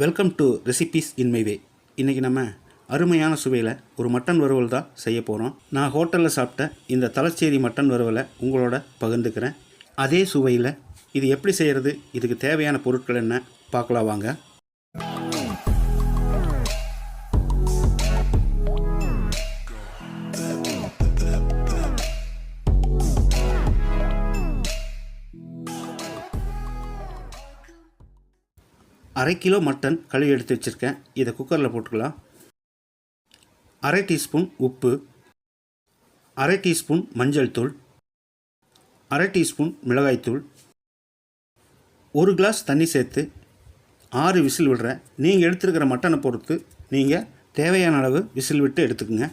Welcome to recipes in my way இன்றைக்கி நம்ம அருமையான சுவையில் ஒரு மட்டன் வறுவல் தான் செய்ய போகிறோம் நான் ஹோட்டலில் சாப்பிட்ட இந்த தலச்சேரி மட்டன் வறுவலை உங்களோட பகிர்ந்துக்கிறேன். அதே சுவையில் இது எப்படி செய்கிறது இதுக்கு தேவையான பொருட்கள் என்ன? பார்க்கலாம் வாங்க. அரை கிலோ மட்டன் கழுவி எடுத்து வச்சுருக்கேன். இதை குக்கரில் போட்டுக்கலாம். அரை டீஸ்பூன் உப்பு. அரை டீஸ்பூன் மஞ்சள் தூள். அரை டீஸ்பூன் மிளகாய்த்தூள் ஒரு கிளாஸ் தண்ணி சேர்த்து ஆறு விசில் விடுறேன். நீங்கள் எடுத்துருக்கிற மட்டனை பொறுத்து நீங்கள் தேவையான அளவு விசில் விட்டு எடுத்துக்கோங்க.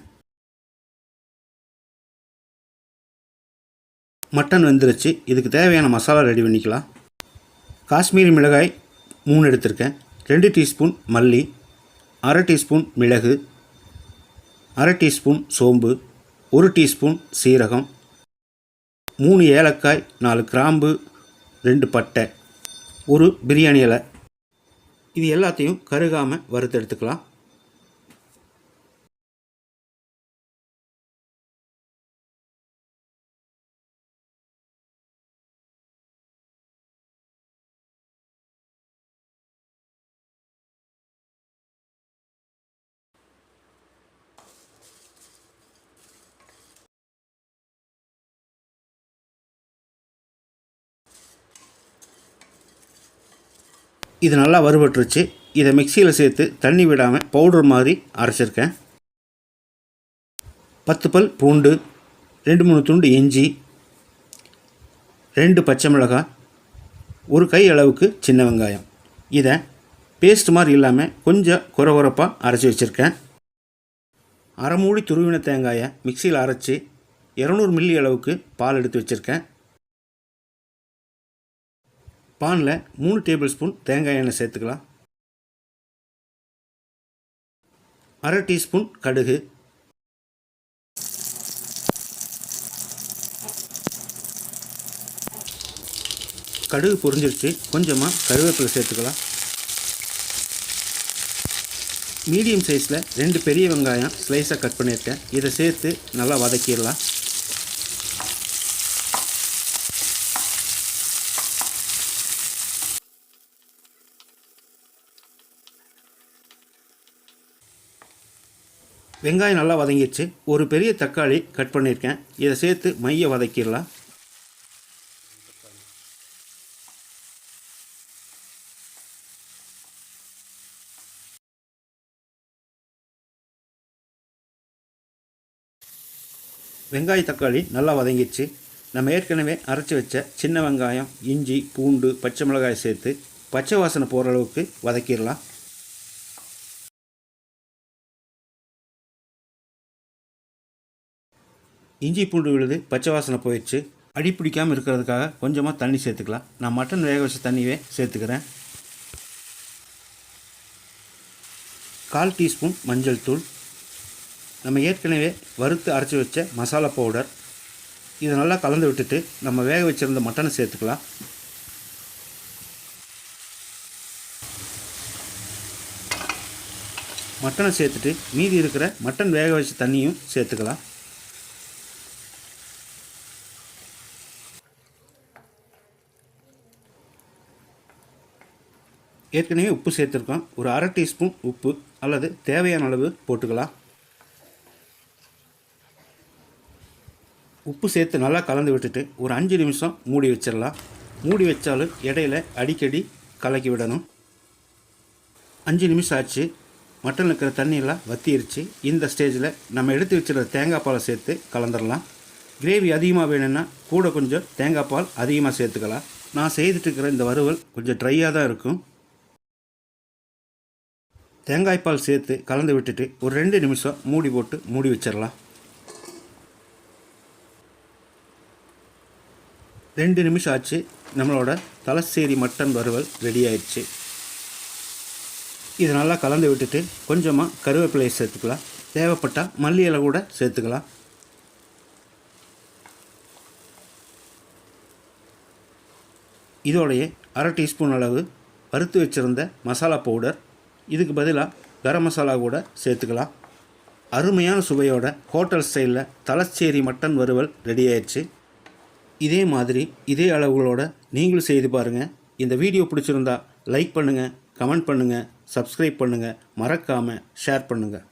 மட்டன் வெந்துருச்சு. இதுக்கு தேவையான மசாலா ரெடி பண்ணிக்கலாம். காஷ்மீரி மிளகாய் மூணு எடுத்திருக்கேன். ரெண்டு டீஸ்பூன் மல்லி அரை டீஸ்பூன் மிளகு அரை டீஸ்பூன் சோம்பு ஒரு டீஸ்பூன் சீரகம் மூணு ஏலக்காய் நாலு கிராம்பு ரெண்டு பட்டை ஒரு பிரியாணி இலை. இது எல்லாத்தையும் கருகாமல் வறுத்து எடுத்துக்கலாம். இது நல்லா வறுபட்டுருச்சு. இதை மிக்சியில் சேர்த்து தண்ணி விடாமல் பவுடர் மாதிரி அரைச்சிருக்கேன். பத்து பல் பூண்டு ரெண்டு மூணு துண்டு இஞ்சி ரெண்டு பச்சை மிளகாய் ஒரு கை அளவுக்கு சின்ன வெங்காயம். இதை பேஸ்ட் மாதிரி இல்லாமல் கொஞ்சம் குறகுறப்பாக அரைச்சி வச்சுருக்கேன். அரை மூடி துருவின தேங்காயை மிக்சியில் அரைச்சி இரநூறு மில்லி அளவுக்கு பால் எடுத்து வச்சுருக்கேன். பானில் மூணு டேபிள் ஸ்பூன் தேங்காய் எண்ணெய் சேர்த்துக்கலாம். அரை டீஸ்பூன் கடுகு. கடுகு பொரிஞ்சிருச்சு. கொஞ்சமாக கருவேப்பிலை சேர்த்துக்கலாம். மீடியம் சைஸில் ரெண்டு பெரிய வெங்காயம் ஸ்லைஸாக கட் பண்ணியிருக்கேன். இதை சேர்த்து நல்லா வதக்கிடலாம். வெங்காயம் நல்லா வதங்கிடுச்சு. ஒரு பெரிய தக்காளி கட் பண்ணியிருக்கேன். இதை சேர்த்து மைய வதக்கிடலாம். வெங்காய தக்காளி நல்லா வதங்கிடுச்சு. நம்ம ஏற்கனவே அரைச்சி வச்ச சின்ன வெங்காயம் இஞ்சி பூண்டு பச்சை மிளகாய் சேர்த்து பச்சை வாசனை போகிற அளவுக்கு வதக்கிடலாம். இஞ்சி பூண்டு விழுது பச்சை வாசனை போயிடுச்சு. அடி பிடிக்காமல் இருக்கிறதுக்காக கொஞ்சமாக தண்ணி சேர்த்துக்கலாம். நான் மட்டன் வேக வச்ச தண்ணியே சேர்த்துக்கிறேன். கால் டீஸ்பூன் மஞ்சள் தூள். நம்ம ஏற்கனவே வறுத்து அரைச்சி வச்ச மசாலா பவுடர். இதை நல்லா கலந்து விட்டுட்டு நம்ம வேக வச்சுருந்த மட்டனை சேர்த்துக்கலாம். மட்டனை சேர்த்துட்டு மீதி இருக்கிற மட்டன் வேக வச்ச தண்ணியும் சேர்த்துக்கலாம். ஏற்கனவே உப்பு சேர்த்துருக்கோம். ஒரு அரை டீஸ்பூன் உப்பு அல்லது தேவையான அளவு போட்டுக்கலாம். உப்பு சேர்த்து நல்லா கலந்து விட்டுட்டு ஒரு அஞ்சு நிமிஷம் மூடி வச்சிடலாம். மூடி வச்சாலும் இடையில அடிக்கடி கலக்கி விடணும். அஞ்சு நிமிஷம் ஆச்சு. மட்டன் இருக்கிற தண்ணியெல்லாம் வத்திருச்சு. இந்த ஸ்டேஜில் நம்ம எடுத்து வச்சிருக்க தேங்காய் பாலை சேர்த்து கலந்துடலாம். கிரேவி அதிகமாக வேணும்னா கூட கொஞ்சம் தேங்காய் பால் அதிகமாக சேர்த்துக்கலாம். நான் செய்துட்டு இருக்கிற இந்த வறுவல் கொஞ்சம் ட்ரையாக தான் இருக்கும். தேங்காய் பால் சேர்த்து கலந்து விட்டுட்டு ஒரு ரெண்டு நிமிஷம் மூடி போட்டு மூடி வச்சிடலாம். ரெண்டு நிமிஷம் ஆச்சு. நம்மளோட தலசேரி மட்டன் வறுவல் ரெடி ஆயிடுச்சு. இது நல்லா கலந்து விட்டுட்டு கொஞ்சமாக கருவேப்பிலையை சேர்த்துக்கலாம். தேவைப்பட்டால் மல்லி இலை கூட சேர்த்துக்கலாம். இதோடைய அரை டீஸ்பூன் அளவு வறுத்து வச்சுருந்த மசாலா பவுடர் இதுக்கு பதிலாக கரம் மசாலா கூட சேர்த்துக்கலாம். அருமையான சுவையோட ஹோட்டல் ஸ்டைலில் தலச்சேரி மட்டன் வறுவல் ரெடி ஆயிடுச்சு. இதே மாதிரி இதே அளவுகளோட நீங்களும் செய்து பாருங்கள் இந்த வீடியோ பிடிச்சிருந்தா லைக் பண்ணுங்கள் கமெண்ட் பண்ணுங்கள் சப்ஸ்கிரைப் பண்ணுங்கள் மறக்காமல் ஷேர் பண்ணுங்கள்